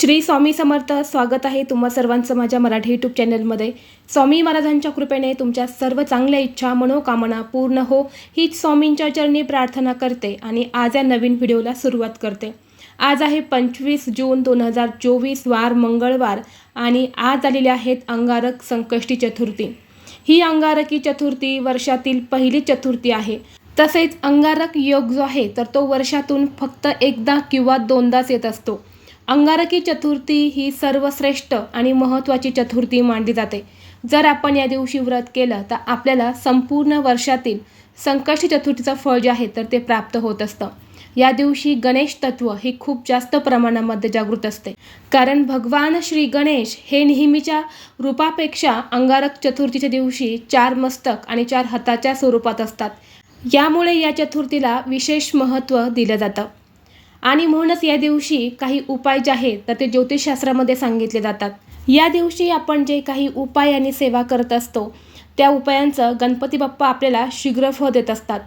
श्री स्वामी समर्थ स्वागत आहे तुम्हा सर्वांचं माझ्या मराठी यूट्यूब चॅनलमध्ये स्वामी महाराजांच्या कृपेने तुमच्या सर्व चांगल्या इच्छा मनोकामना पूर्ण हो हीच स्वामींच्या चरणी प्रार्थना करते आणि आज या नवीन व्हिडिओला सुरुवात करते. आज आहे पंचवीस जून दोन हजार चोवीस वार मंगळवार आणि आज आलेले आहेत अंगारक संकष्टी चतुर्थी. ही अंगारकी चतुर्थी वर्षातील पहिली चतुर्थी आहे. तसेच अंगारक योग जो आहे तर तो वर्षातून फक्त एकदा किंवा दोनदाच येत असतो. अंगारकी चतुर्थी ही सर्वश्रेष्ठ आणि महत्त्वाची चतुर्थी मानली जाते. जर आपण या दिवशी व्रत केलं तर आपल्याला संपूर्ण वर्षातील संकष्टी चतुर्थीचं फळ जे आहे तर ते प्राप्त होत असतं. या दिवशी गणेश तत्व हे खूप जास्त प्रमाणामध्ये जागृत असते. कारण भगवान श्री गणेश हे नेहमीच्या रूपापेक्षा अंगारक चतुर्थीच्या दिवशी चार मस्तक आणि चार हाताच्या स्वरूपात असतात. यामुळे या चतुर्थीला विशेष महत्त्व दिलं जातं. आणि म्हणूनच या दिवशी काही उपाय जे आहेत तर ते ज्योतिषशास्त्रामध्ये सांगितले जातात. या दिवशी आपण जे काही उपाय आणि सेवा करत असतो त्या उपायांचं गणपती बाप्पा आपल्याला शीघ्रफळ देत असतात.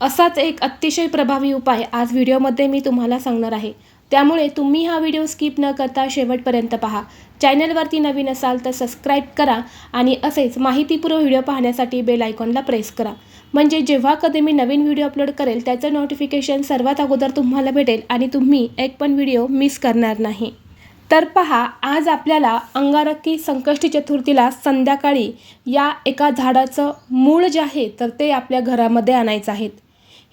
असाच एक अतिशय प्रभावी उपाय आज व्हिडिओमध्ये मी तुम्हाला सांगणार आहे. त्यामुळे तुम्ही हा व्हिडिओ स्किप न करता शेवटपर्यंत पहा. चॅनलवरती नवीन असाल तर सबस्क्राईब करा आणि असेच माहितीपूर्व व्हिडिओ पाहण्यासाठी बेल आयकॉनला प्रेस करा. म्हणजे जेव्हा कधी मी नवीन व्हिडिओ अपलोड करेल त्याचं नोटिफिकेशन सर्वात अगोदर तुम्हाला भेटेल आणि तुम्ही एक पण व्हिडिओ मिस करणार नाही. तर पहा आज आपल्याला अंगारकी संकष्टी चतुर्थीला संध्याकाळी या एका झाडाचं मूळ जे आहे तर ते आपल्या घरामध्ये आणायचं आहेत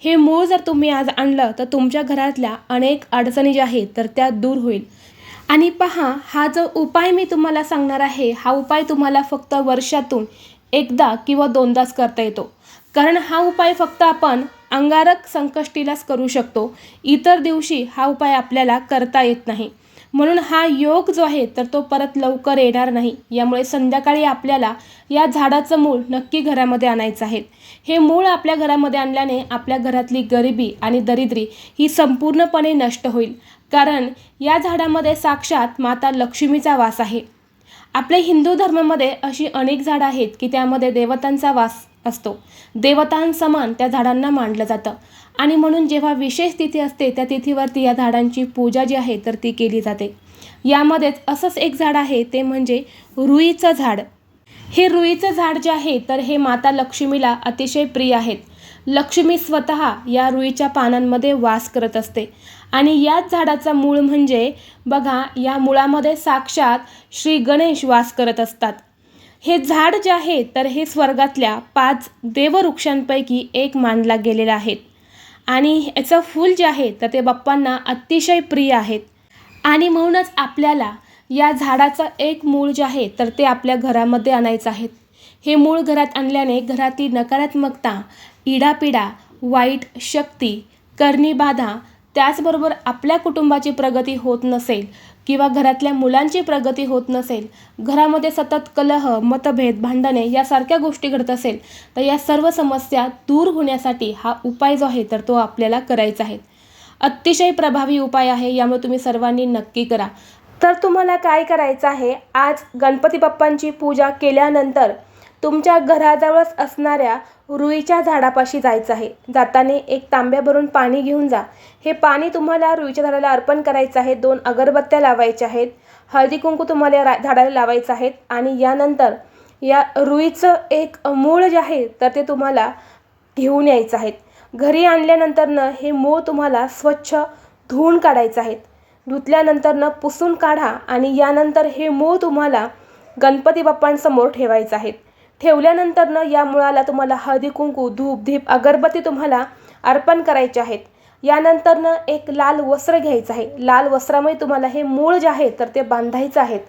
हे मूळ जर तुम्ही आज आणलं तर तुमच्या घरातल्या अनेक अडचणी ज्या आहेत तर त्या दूर होईल. आणि पहा हा जो उपाय मी तुम्हाला सांगणार आहे हा उपाय तुम्हाला फक्त वर्षातून एकदा किंवा दोनदाच करता येतो. कारण हा उपाय फक्त आपण अंगारक संकष्टीलाच करू शकतो. इतर दिवशी हा उपाय आपल्याला करता येत नाही. म्हणून हा योग जो आहे तर तो परत लवकर येणार नाही. यामुळे संध्याकाळी आपल्याला या झाडाचं मूळ नक्की घरामध्ये आणायचं आहे. हे मूळ आपल्या घरामध्ये आणल्याने आपल्या घरातली गरिबी आणि दरिद्री ही संपूर्णपणे नष्ट होईल. कारण या झाडामध्ये साक्षात माता लक्ष्मीचा वास आहे. आपल्या हिंदू धर्मामध्ये अशी अनेक झाडं आहेत की त्यामध्ये देवतांचा वास असतो. देवतांसमान त्या झाडांना मांडलं जातं. आणि म्हणून जेव्हा विशेष तिथी असते त्या तिथीवरती या झाडांची पूजा जी आहे तर ती केली जाते. यामध्येच असंच एक झाड आहे ते म्हणजे रुईचं झाड. हे रुईचं झाड जे आहे तर हे माता लक्ष्मीला अतिशय प्रिय आहेत. लक्ष्मी स्वतः या रुईच्या पानांमध्ये वास करत असते. आणि याच झाडाचा मूळ म्हणजे बघा या मुळामध्ये साक्षात श्री गणेश वास करत असतात. हे झाड जे आहे तर हे स्वर्गातल्या पाच देववृक्षांपैकी एक मानला गेलेला आहे. आणि याचं फूल जे आहे तर ते बाप्पांना अतिशय प्रिय आहेत. आणि म्हणूनच आपल्याला या झाडाचं एक मूळ जे आहे तर ते आपल्या घरामध्ये आणायचं आहे. हे मूळ घरात आणल्याने घरातील नकारात्मकता इडापिडा वाईट शक्ती करणीबाधा त्याचबरोबर आपल्या कुटुंबाची प्रगती होत नसेल किंवा घरातल्या मुलांची प्रगती होत नसेल घरामध्ये सतत कलह मतभेद भांडणे यासारख्या गोष्टी घडत असेल तर या सर्व समस्या दूर होण्यासाठी हा उपाय जो आहे तर तो आपल्याला करायचा आहे. अतिशय प्रभावी उपाय आहे यामुळे तुम्ही सर्वांनी नक्की करा. तर तुम्हाला काय करायचं आहे आज गणपती बाप्पांची पूजा केल्यानंतर तुमच्या घराजवळच असणाऱ्या रुईच्या झाडापाशी जायचं आहे. जाताना एक तांब्या भरून पाणी घेऊन जा. हे पाणी तुम्हाला रुईच्या झाडाला अर्पण करायचं आहे. दोन अगरबत्त्या लावायच्या आहेत. हळदी कुंकू तुम्हाला रा झाडाला लावायचं आहेत. आणि यानंतर या रुईचं एक मूळ जे आहे तर ते तुम्हाला घेऊन यायचं आहेत घरी आणल्यानंतरनं हे मूळ तुम्हाला स्वच्छ धुवून काढायचं आहेत धुतल्यानंतरनं पुसून काढा आणि यानंतर हे मूळ तुम्हाला गणपती बाप्पांसमोर ठेवायचं आहे. ठेवल्यानंतरनं या मुळाला तुम्हाला हळदी कुंकू धूप धीप अगरबत्ती तुम्हाला अर्पण करायचे आहेत. यानंतरनं एक लाल वस्त्र घ्यायचं आहे. लाल वस्त्रामुळे तुम्हाला हे मूळ जे आहे तर ते बांधायचं आहेत.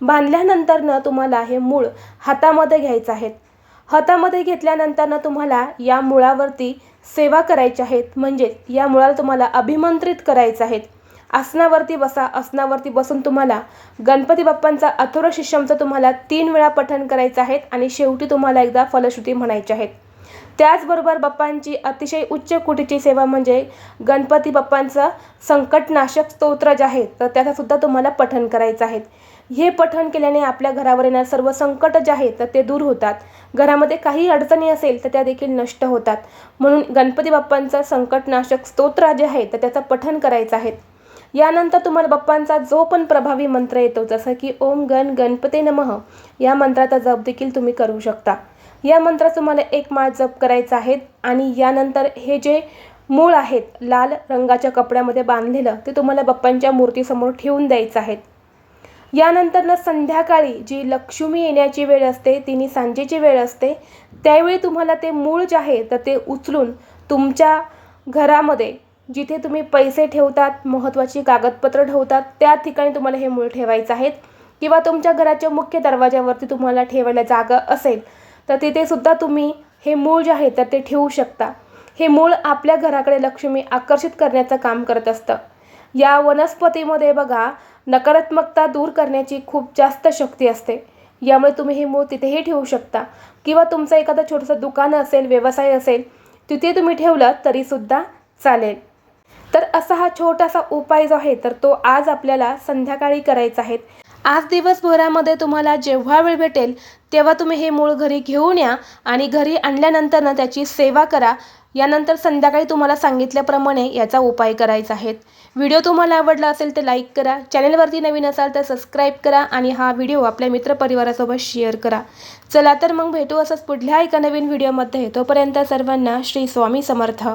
बांधल्यानंतरनं तुम्हाला हे मूळ हातामध्ये घ्यायचं आहेत. हातामध्ये घेतल्यानंतरनं तुम्हाला या मुळावरती सेवा करायच्या आहेत. म्हणजे या मुळाला तुम्हाला अभिमंत्रित करायचं आहेत. आसनावरती बसा आसनावरती बसून तुम्हाला गणपती बाप्पांचा अथुर शिष्यमचं तुम्हाला तीन वेळा पठण करायचं आहे आणि शेवटी तुम्हाला एकदा फलश्रुती म्हणायची आहेत त्याचबरोबर बाप्पांची अतिशय उच्च कोटीची सेवा म्हणजे गणपती बाप्पांचं संकटनाशक स्तोत्र जे आहे तर त्याचासुद्धा तुम्हाला पठण करायचं आहे. हे पठण केल्याने आपल्या घरावर येणार सर्व संकट जे आहेत तर ते दूर होतात. घरामध्ये काही अडचणी असेल तर त्या देखील नष्ट होतात. म्हणून गणपती बाप्पांचं संकटनाशक स्तोत्र जे आहे तर त्याचं पठण करायचं आहे. यानंतर तुम्हाला बाप्पांचा जो पण प्रभावी मंत्र येतो जसं की ओम गण गणपते नमः या मंत्राचा जप देखील तुम्ही करू शकता. या मंत्रात तुम्हाला एक माळ जप करायचा आहे आणि यानंतर हे जे मूळ आहेत लाल रंगाच्या कपड्यामध्ये बांधलेलं ते तुम्हाला बाप्पांच्या मूर्तीसमोर ठेवून द्यायचं आहेत यानंतर ना संध्याकाळी जी लक्ष्मी येण्याची वेळ असते तिने सांजेची वेळ असते त्यावेळी तुम्हाला ते मूळ जे आहे तर ते उचलून तुमच्या घरामध्ये जिथे तुम्ही पैसे ठेवतात महत्त्वाची कागदपत्र ठेवतात त्या ठिकाणी तुम्हाला हे मूळ ठेवायचं आहेत किंवा तुमच्या घराच्या मुख्य दरवाज्यावरती तुम्हाला ठेवायला जागा असेल तर तिथेसुद्धा तुम्ही हे मूळ जे आहे तर ते ठेवू शकता. हे मूळ आपल्या घराकडे लक्ष्मी आकर्षित करण्याचं काम करत असतं. या वनस्पतीमध्ये बघा नकारात्मकता दूर करण्याची खूप जास्त शक्ती असते. यामुळे तुम्ही हे मूळ तिथेही ठेवू शकता. किंवा तुमचं एखादं छोटंसं दुकान असेल व्यवसाय असेल तिथे तुम्ही ठेवलं तरीसुद्धा चालेल. तर असा हा छोटासा उपाय जो आहे तर तो आज आपल्याला संध्याकाळी करायचा आहे. आज दिवसभरामध्ये तुम्हाला जेव्हा वेळ भेटेल तेव्हा तुम्ही हे मूळ घरी घेऊन या आणि घरी आणल्यानंतर ना त्याची सेवा करा. यानंतर संध्याकाळी तुम्हाला सांगितल्याप्रमाणे याचा उपाय करायचा आहे. व्हिडिओ तुम्हाला आवडला असेल तर लाईक करा. चॅनलवरती नवीन असाल तर सबस्क्राईब करा आणि हा व्हिडिओ आपल्या मित्रपरिवारासोबत शेअर करा. चला तर मग भेटू असंच पुढल्या एका नवीन व्हिडिओमध्ये. तोपर्यंत सर्वांना श्री स्वामी समर्थ.